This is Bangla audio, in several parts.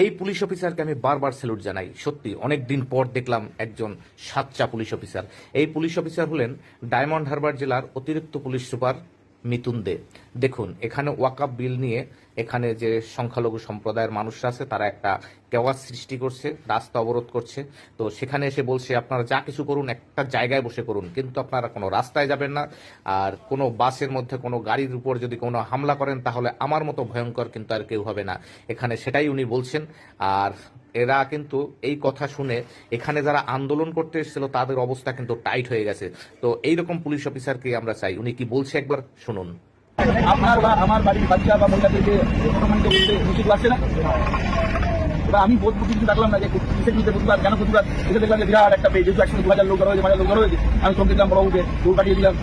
এই পুলিশ অফিসারকে আমি বারবার স্যালুট জানাই, সত্যি। অনেক দিন পর দেখলাম একজন সাতচা পুলিশ অফিসার। এই পুলিশ অফিসার হলেন ডায়মন্ড হারবার জেলার অতিরিক্ত পুলিশ সুপার মিতুন দে দেখুন, এখানে ওয়াকাপ বিল নিয়ে এখানে যে সংখ্যালঘু সম্প্রদায়ের মানুষরা আছে, তারা একটা কেওয়াজ সৃষ্টি করছে, রাস্তা অবরোধ করছে। তো সেখানে এসে বলছে, আপনারা যা কিছু করুন, একটা জায়গায় বসে করুন। কিন্তু আপনারা কোনো রাস্তায় যাবেন না। আর কোনো বাসের মধ্যে কোনো গাড়ির উপর যদি কোনো হামলা করেন, তাহলে আমার মতো ভয়ঙ্কর কিন্তু আর কেউ হবে না। এখানে সেটাই উনি বলছেন। আর এরা কিন্তু এই কথা শুনে এখানে যারা আন্দোলন করতে এসেছিল, তাদের অবস্থা কিন্তু টাইট হয়ে গেছে। তো এইরকম পুলিশ অফিসারকে আমরা চাই। উনি কি বলছে একবার শুনুন। আপনার বা আমার বাড়ির বাচ্চা বা মহিলাদেরকে লাগছে না? এবার আমি বোধ কিছু দেখলাম না যে কিসের নিতে প্রতিবাদ, কেন প্রতিবাদ? এসে দেখলাম যে বিরাট একটা পেজ যেহেতু একশো দু হাজার লোক জড়ো হয়েছে লোক জড়ো হয়েছে। আমি সঙ্গে দিলাম বড় উঠে দৌড় কাটিয়ে দিলাম।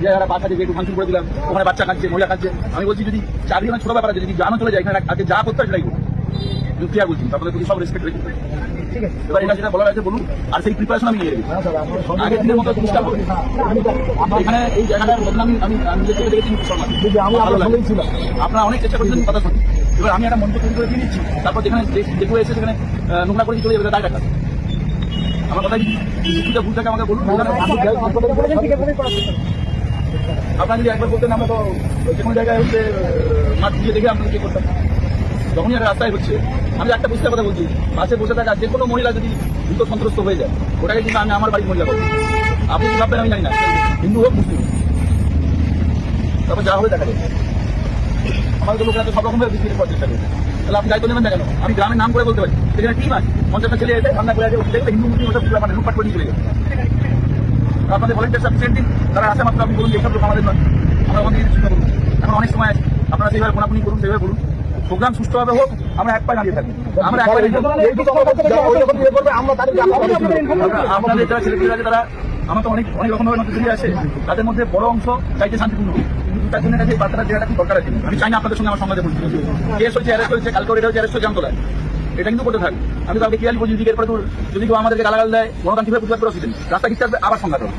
যে যারা বাচ্চা দিয়ে একটু ফাংশন করে দিলাম। ওখানে বাচ্চা খাচ্ছে মহিলা খাচ্ছে আমি বলছি যদি চাকরি মানে ছোট ব্যাপার আছে, যদি জানো চলে যায়, এখানে আজকে যা করতে হয় সেটাই ক্লিয়ার বলছি তারপরে প্রতি সব রেসপেক্ট রেখে এবার এটা যেটা বলার আছে বলুন আর সেই প্রিপারেশন আমি নিয়ে রেখেছি আগের দিনের মতো চেষ্টা করব এখানে এই জায়গাটার বদনাম আমি আমি নিজের থেকে দেখেছি। আপনারা অনেক চেষ্টা করেছেন কথা শুনি এবার আমি একটা তৈরি করে দিয়ে দিচ্ছি। তারপর যেখানে যে- যে কেউ এসে সেখানে নোংরা করে চলে যাবে দায় টাকা আমার কথা কিছুটা ভুল থাকে আমাকে বলুন? আপনারা যদি একবার বলতেন আমরা তো যে কোনো জায়গায় হচ্ছে মাঠ দিয়ে দেখে আমরা কি করতাম? যখনই একটা রাস্তায় হচ্ছে, আমি একটা বুঝতে কথা বলছি, বাসে বসে থাকা যে কোনো মহিলা যদি দ্রুত সন্ত্রস্ত হয়ে যায়, ওটাকে কিন্তু আমি আমার বাড়ির মহিলা বলব। আপনি কি ভাববেন আমি জানি না, হিন্দু হোক, মুসলিম তারপর যা হবে দেখা যাবে। আমাদের লোকেরা তো সব রকমের বিক্রি করার চেষ্টা করছে। তাহলে আপনি দায়িত্ব নেবেন কেন? আমি গ্রামের নাম করে বলতে পারি। সেখানে টিম আছে, পঞ্চাশটা ছেলে এসে ঠান্ডা করে আছে হিন্দু, মুসলিম ওটা মানে লুটপাট করে চলে যাবে আপনাদের ভলেন্টিয়ার সাফিসিয়েন্ট দিন তারা আসে মাত্র, আপনি বলুন, এইসব লোক আমাদের নয়। আমরা এখন অনেক সময় আছে, আপনারা সেইভাবে ফোনাফুনি করুন, সেইভাবে বলুন। প্রোগ্রাম সুষ্ঠুভাবে হোক আমরা এক পায়ে দাঁড়িয়ে থাকি। আমরা আপনাদের যারা ছেলেপিলেরা আছে তারা আমার তো অনেক অনেক রকম ভাবে নজরদারি আছে। তাদের মধ্যে বড় অংশ চাইছে শান্তিপূর্ণ। তার জন্য যে বার্তাটা দেওয়াটা খুব দরকার আছে। আমি চাই না আপনাদের সঙ্গে আমার সংবাদে বলছি কেস হচ্ছে অ্যারেস্ট হয়েছে কালকে এটা হচ্ছে অ্যারেস্ট হচ্ছে জামতলায় এটা কিন্তু করতে থাকবে আমি তো ক্লিয়ারলি বলছি এরপরে যদি কেউ আমাদেরকে গালাগাল দেয় গণতান্ত্রিক প্রতিবাদ করে রাস্তা আসবে আবার সংঘাত হবে।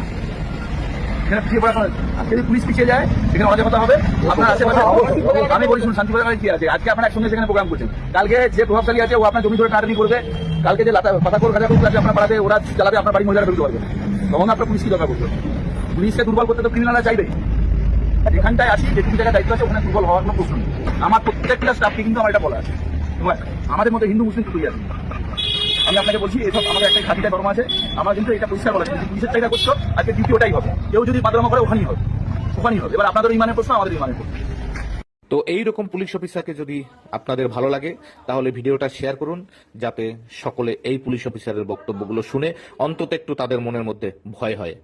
এখানে পিছিয়ে পড়া আজকে যদি পুলিশ পিছিয়ে যায় এখানে অনেক কথা হবে। আপনার আশেপাশে আমি বলি শুনুন কি আছে? আজকে আপনারা একসঙ্গে সেখানে প্রোগ্রাম করছেন। কালকে যে প্রভাবশালী আছে ও আপনার জমি ধরে টাটানি করবে। কালকে যে লাতা পাতাকোর গাজা আছে আপনার পাড়াতে ওরা চালাবে আপনার বাড়ির মহিলারা ঢুকতে পারবে তখন আপনার পুলিশ কি দরকার করতে পুলিশকে দুর্বল করতে তো ক্রিমিনালরা চাইবে। যেখানটায় আছি যেটুকু জায়গায় দায়িত্ব আছে ওখানে দুর্বল হওয়ার কোনো প্রশ্ন নেই। আমার প্রত্যেকটা স্টাফকে কিন্তু আমার এটা বলা আছে। আমাদের মধ্যে হিন্দু মুসলিম দুটোই আছে। আমি আপনাকে বলছি, এসব আমাদের একটা ঘাটিটা ধর্ম আছে। আমার কিন্তু এটা পরিষ্কার বলা যদি পুলিশের চাহিদা করছ? আজকে দ্বিতীয়টাই হবে। কেউ যদি বাদরামা করে, ওখানেই হবে। ওখানেই হবে। এবার আপনাদের ইমানের প্রশ্ন, আমাদের ইমানের প্রশ্ন। তো এই রকম পুলিশ অফিসারকে যদি আপনাদের ভালো লাগে, তাহলে ভিডিওটা শেয়ার করুন, যাতে সকলে এই পুলিশ অফিসারের বক্তব্যগুলো শুনে অন্তত একটু তাদের মনের মধ্যে ভয় হয়।